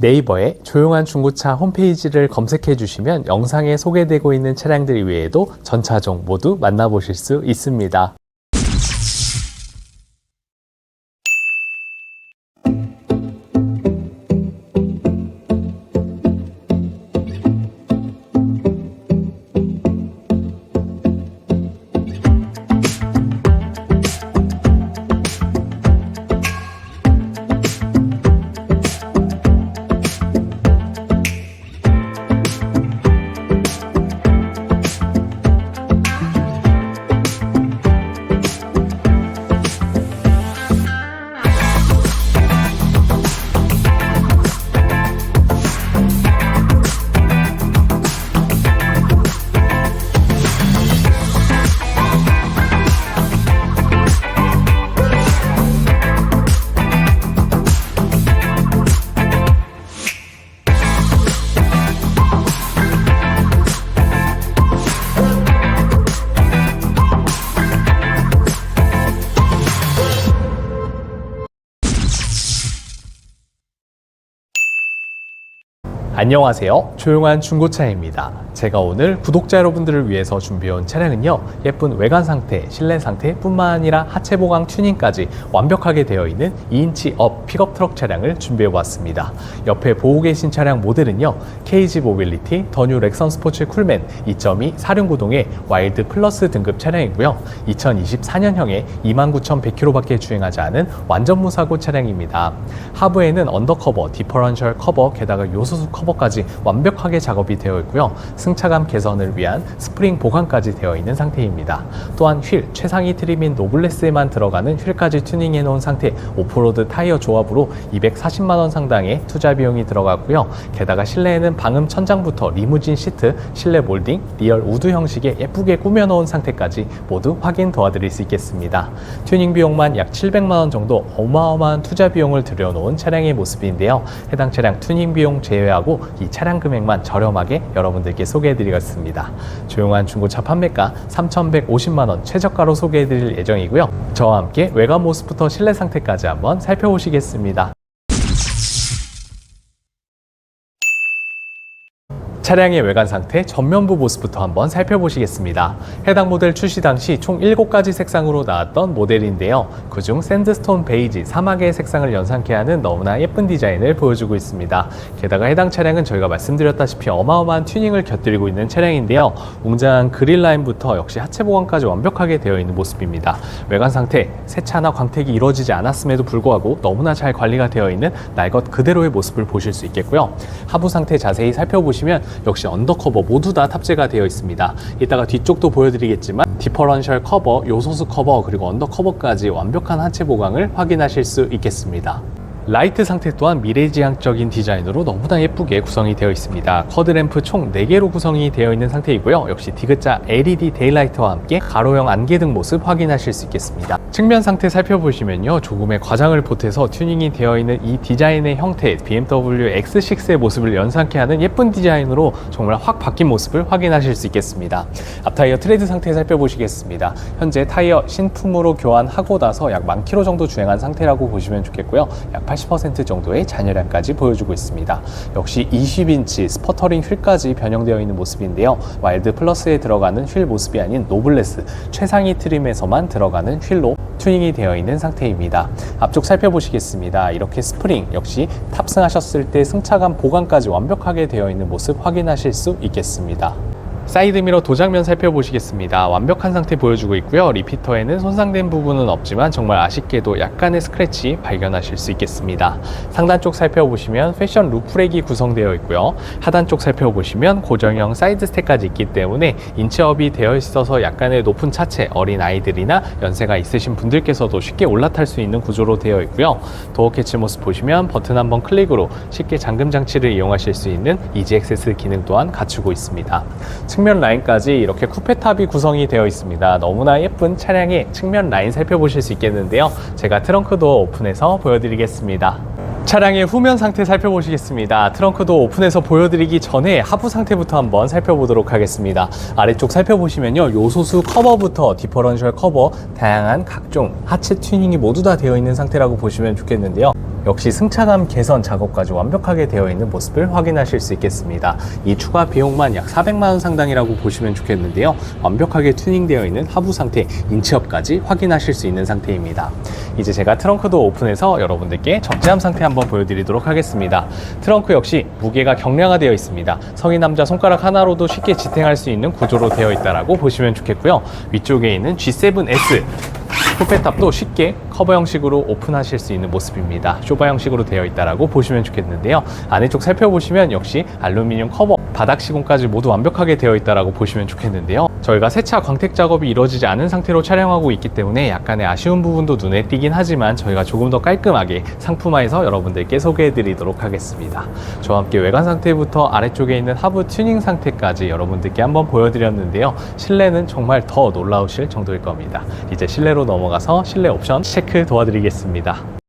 네이버에 조용한 중고차 홈페이지를 검색해 주시면 영상에 소개되고 있는 차량들 이외에도 전차종 모두 만나보실 수 있습니다. 안녕하세요. 조용한 중고차입니다. 제가 오늘 구독자 여러분들을 위해서 준비해온 차량은요, 예쁜 외관 상태, 실내 상태 뿐만 아니라 하체 보강 튜닝까지 완벽하게 되어 있는 2인치 업 픽업 트럭 차량을 준비해 보았습니다. 옆에 보고 계신 차량 모델은요, KG 모빌리티 더뉴 렉선 스포츠 쿨맨 2.2 사륜구동의 와일드 플러스 등급 차량이고요. 2024년형에 29,100km밖에 주행하지 않은 완전 무사고 차량입니다. 하부에는 언더커버, 디퍼런셜 커버, 게다가 요소수 커버까지 완벽하게 작업이 되어 있고요. 승차감 개선을 위한 스프링 보강까지 되어 있는 상태입니다. 또한 휠, 최상위 트림인 노블레스에만 들어가는 휠까지 튜닝해 놓은 상태 오프로드 타이어 조합으로 240만 원 상당의 투자 비용이 들어갔고요. 게다가 실내에는 방음 천장부터 리무진 시트, 실내 몰딩, 리얼 우드 형식의 예쁘게 꾸며 놓은 상태까지 모두 확인 도와드릴 수 있겠습니다. 튜닝 비용만 약 700만 원 정도 어마어마한 투자 비용을 들여놓은 차량의 모습인데요. 해당 차량 튜닝 비용 제외하고 이 차량 금액만 저렴하게 여러분들께 소개해드리겠습니다. 조용한 중고차 판매가 3,150만 원 최저가로 소개해드릴 예정이고요. 저와 함께 외관 모습부터 실내 상태까지 한번 살펴보시겠습니다. 차량의 외관 상태 전면부 모습부터 한번 살펴보시겠습니다. 해당 모델 출시 당시 총 7가지 색상으로 나왔던 모델인데요. 그중 샌드스톤 베이지 사막의 색상을 연상케 하는 너무나 예쁜 디자인을 보여주고 있습니다. 게다가 해당 차량은 저희가 말씀드렸다시피 어마어마한 튜닝을 곁들이고 있는 차량인데요. 웅장한 그릴 라인부터 역시 하체 보강까지 완벽하게 되어 있는 모습입니다. 외관 상태 세차나 광택이 이루어지지 않았음에도 불구하고 너무나 잘 관리가 되어 있는 날 것 그대로의 모습을 보실 수 있겠고요. 하부 상태 자세히 살펴보시면 역시 언더커버 모두 다 탑재가 되어 있습니다. 이따가 뒤쪽도 보여드리겠지만 디퍼런셜 커버, 요소수 커버 그리고 언더커버까지 완벽한 하체 보강을 확인하실 수 있겠습니다. 라이트 상태 또한 미래지향적인 디자인으로 너무나 예쁘게 구성이 되어 있습니다. 커드램프 총 4개로 구성이 되어 있는 상태이고요. 역시 디귿자 LED 데일라이트와 함께 가로형 안개 등 모습 확인하실 수 있겠습니다. 측면 상태 살펴보시면요. 조금의 과장을 보태서 튜닝이 되어 있는 이 디자인의 형태 BMW X6의 모습을 연상케 하는 예쁜 디자인으로 정말 확 바뀐 모습을 확인하실 수 있겠습니다. 앞타이어 트레드 상태 살펴보시겠습니다. 현재 타이어 신품으로 교환하고 나서 약만 킬로 정도 주행한 상태라고 보시면 좋겠고요. 약 80% 정도의 잔여량까지 보여주고 있습니다. 역시 20인치 스퍼터링 휠까지 변형되어 있는 모습인데요. 와일드 플러스에 들어가는 휠 모습이 아닌 노블레스 최상위 트림에서만 들어가는 휠로 튜닝이 되어 있는 상태입니다. 앞쪽 살펴보시겠습니다. 이렇게 스프링 역시 탑승하셨을 때 승차감 보강까지 완벽하게 되어 있는 모습 확인하실 수 있겠습니다. 사이드미러 도장면 살펴보시겠습니다. 완벽한 상태 보여주고 있고요. 리피터에는 손상된 부분은 없지만 정말 아쉽게도 약간의 스크래치 발견하실 수 있겠습니다. 상단 쪽 살펴보시면 패션 루프렉이 구성되어 있고요. 하단 쪽 살펴보시면 고정형 사이드 스택까지 있기 때문에 인체업이 되어 있어서 약간의 높은 차체 어린 아이들이나 연세가 있으신 분들께서도 쉽게 올라탈 수 있는 구조로 되어 있고요. 도어 캐치 모습 보시면 버튼 한 번 클릭으로 쉽게 잠금 장치를 이용하실 수 있는 이지 액세스 기능 또한 갖추고 있습니다. 측면 라인까지 이렇게 쿠페탑이 구성이 되어 있습니다. 너무나 예쁜 차량의 측면 라인 살펴보실 수 있겠는데요. 제가 트렁크 도어 오픈해서 보여드리겠습니다. 차량의 후면 상태 살펴보시겠습니다. 트렁크 도어 오픈해서 보여드리기 전에 하부 상태부터 한번 살펴보도록 하겠습니다. 아래쪽 살펴보시면요. 요소수 커버부터 디퍼런셜 커버, 다양한 각종 하체 튜닝이 모두 다 되어 있는 상태라고 보시면 좋겠는데요. 역시 승차감 개선 작업까지 완벽하게 되어 있는 모습을 확인하실 수 있겠습니다. 이 추가 비용만 약 400만 원 상당이라고 보시면 좋겠는데요. 완벽하게 튜닝되어 있는 하부 상태, 인치업까지 확인하실 수 있는 상태입니다. 이제 제가 트렁크도 오픈해서 여러분들께 적재함 상태 한번 보여드리도록 하겠습니다. 트렁크 역시 무게가 경량화되어 있습니다. 성인 남자 손가락 하나로도 쉽게 지탱할 수 있는 구조로 되어 있다라고 보시면 좋겠고요. 위쪽에 있는 G7S 쿠페탑도 쉽게 커버 형식으로 오픈하실 수 있는 모습입니다. 쇼바 형식으로 되어 있다라고 보시면 좋겠는데요. 안에 쪽 살펴보시면 역시 알루미늄 커버, 바닥 시공까지 모두 완벽하게 되어 있다라고 보시면 좋겠는데요. 저희가 세차 광택 작업이 이루어지지 않은 상태로 촬영하고 있기 때문에 약간의 아쉬운 부분도 눈에 띄긴 하지만 저희가 조금 더 깔끔하게 상품화해서 여러분들께 소개해 드리도록 하겠습니다. 저와 함께 외관 상태부터 아래쪽에 있는 하부 튜닝 상태까지 여러분들께 한번 보여드렸는데요. 실내는 정말 더 놀라우실 정도일 겁니다. 이제 실내로 넘어가서 실내 옵션 체크 도와드리겠습니다.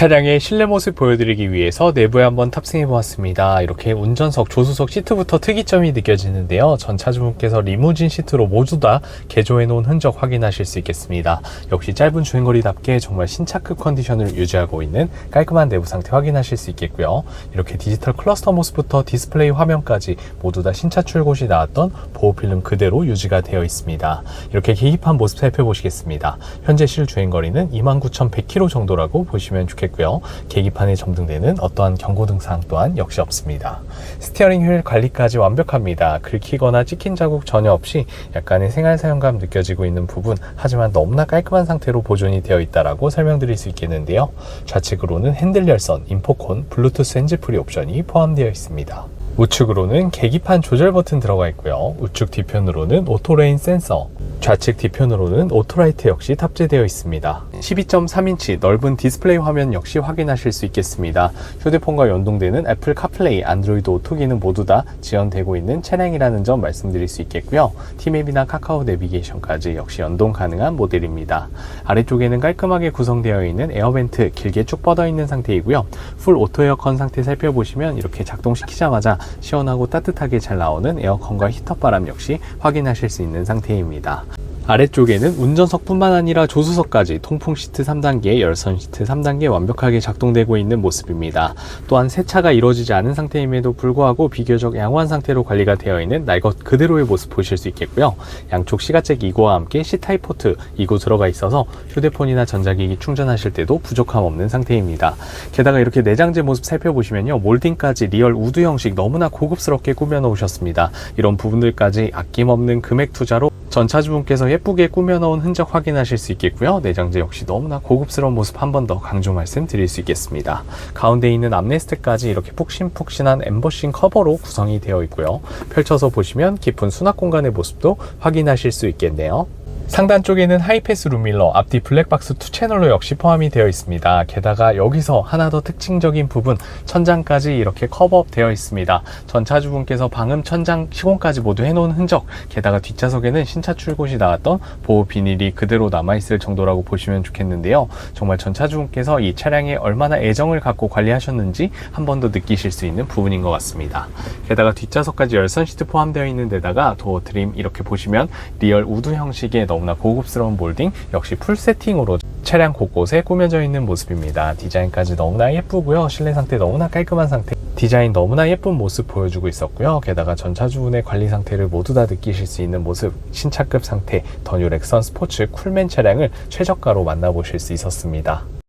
차량의 실내 모습 보여드리기 위해서 내부에 한번 탑승해 보았습니다. 이렇게 운전석, 조수석 시트부터 특이점이 느껴지는데요. 전 차주분께서 리무진 시트로 모두 다 개조해 놓은 흔적 확인하실 수 있겠습니다. 역시 짧은 주행거리답게 정말 신차급 컨디션을 유지하고 있는 깔끔한 내부 상태 확인하실 수 있겠고요. 이렇게 디지털 클러스터 모습부터 디스플레이 화면까지 모두 다 신차 출고 시 나왔던 보호 필름 그대로 유지가 되어 있습니다. 이렇게 계기판 모습 살펴보시겠습니다. 현재 실 주행거리는 29,100km 정도라고 보시면 좋겠 고요. 계기판에 점등되는 어떠한 경고 등상 또한 역시 없습니다. 스티어링 휠 관리까지 완벽합니다. 긁히거나 찍힌 자국 전혀 없이 약간의 생활 사용감 느껴지고 있는 부분 하지만 너무나 깔끔한 상태로 보존이 되어 있다라고 설명드릴 수 있겠는데요. 좌측으로는 핸들 열선, 인포콘, 블루투스 핸즈프리 옵션이 포함되어 있습니다. 우측으로는 계기판 조절 버튼 들어가 있고요. 우측 뒤편으로는 오토레인 센서, 좌측 뒤편으로는 오토라이트 역시 탑재되어 있습니다. 12.3인치 넓은 디스플레이 화면 역시 확인하실 수 있겠습니다. 휴대폰과 연동되는 애플 카플레이, 안드로이드 오토 기능 모두 다 지원되고 있는 차량이라는 점 말씀드릴 수 있겠고요. 티맵이나 카카오 내비게이션까지 역시 연동 가능한 모델입니다. 아래쪽에는 깔끔하게 구성되어 있는 에어벤트 길게 쭉 뻗어 있는 상태이고요. 풀 오토 에어컨 상태 살펴보시면 이렇게 작동시키자마자 시원하고 따뜻하게 잘 나오는 에어컨과 히터 바람 역시 확인하실 수 있는 상태입니다. 아래쪽에는 운전석뿐만 아니라 조수석까지 통풍 시트 3단계, 열선 시트 3단계 완벽하게 작동되고 있는 모습입니다. 또한 세차가 이루어지지 않은 상태임에도 불구하고 비교적 양호한 상태로 관리가 되어 있는 날 것 그대로의 모습 보실 수 있겠고요. 양쪽 시가잭 2구와 함께 C타입 포트 2구 들어가 있어서 휴대폰이나 전자기기 충전하실 때도 부족함 없는 상태입니다. 게다가 이렇게 내장재 모습 살펴보시면요. 몰딩까지 리얼 우드 형식 너무나 고급스럽게 꾸며 놓으셨습니다. 이런 부분들까지 아낌없는 금액 투자로 전 차주분께서 예 쁘게 꾸며놓은 흔적 확인하실 수 있겠고요. 내장재 역시 너무나 고급스러운 모습 한 번 더 강조 말씀드릴 수 있겠습니다. 가운데 있는 암레스트까지 이렇게 푹신푹신한 엠버싱 커버로 구성이 되어 있고요. 펼쳐서 보시면 깊은 수납 공간의 모습도 확인하실 수 있겠네요. 상단 쪽에는 하이패스 룸밀러, 앞뒤 블랙박스 2채널로 역시 포함이 되어 있습니다. 게다가 여기서 하나 더 특징적인 부분, 천장까지 이렇게 커버업 되어 있습니다. 전 차주분께서 방음 천장 시공까지 모두 해놓은 흔적, 게다가 뒷좌석에는 신차 출고 시 나왔던 보호 비닐이 그대로 남아있을 정도라고 보시면 좋겠는데요. 정말 전 차주분께서 이 차량에 얼마나 애정을 갖고 관리하셨는지 한 번 더 느끼실 수 있는 부분인 것 같습니다. 게다가 뒷좌석까지 열선 시트 포함되어 있는 데다가 도어 트림 이렇게 보시면 리얼 우드 형식의 너무 나 고급스러운 몰딩 역시 풀 세팅으로 차량 곳곳에 꾸며져 있는 모습입니다. 디자인까지 너무나 예쁘고요. 실내 상태 너무나 깔끔한 상태. 디자인 너무나 예쁜 모습 보여주고 있었고요. 게다가 전차주분의 관리 상태를 모두 다 느끼실 수 있는 모습, 신차급 상태, 더뉴 렉선 스포츠 쿨맨 차량을 최저가로 만나보실 수 있었습니다.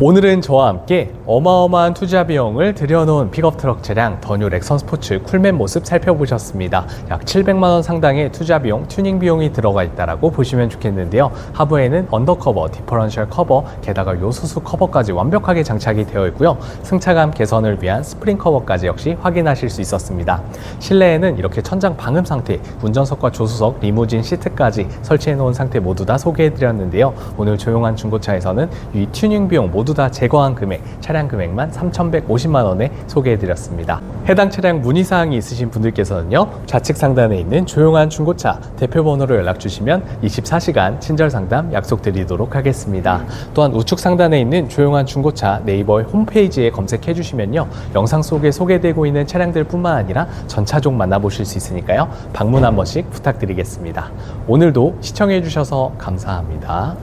오늘은 저와 함께 어마어마한 투자 비용을 들여놓은 픽업 트럭 차량 더뉴 렉선 스포츠 쿨맨 모습 살펴보셨습니다. 약 700만 원 상당의 투자 비용, 튜닝 비용이 들어가 있다라고 보시면 좋겠는데요. 하부에는 언더커버, 디퍼런셜 커버, 게다가 요수수 커버까지 완벽하게 장착이 되어 있고요. 승차감 개선을 위한 스프링 커버까지 역시 확인하실 수 있었습니다. 실내에는 이렇게 천장 방음 상태, 운전석과 조수석, 리무진 시트까지 설치해 놓은 상태 모두 다 소개해 드렸는데요. 오늘 조용한 중고차에서는 이 튜닝 비용 모두 모두 다 제거한 금액, 차량 금액만 3,150만 원에 소개해드렸습니다. 해당 차량 문의사항이 있으신 분들께서는요, 좌측 상단에 있는 조용한 중고차 대표번호로 연락 주시면 24시간 친절 상담 약속드리도록 하겠습니다. 또한 우측 상단에 있는 조용한 중고차 네이버의 홈페이지에 검색해 주시면요, 영상 속에 소개되고 있는 차량들 뿐만 아니라 전 차종 만나보실 수 있으니까요, 방문 한 번씩 부탁드리겠습니다. 오늘도 시청해 주셔서 감사합니다.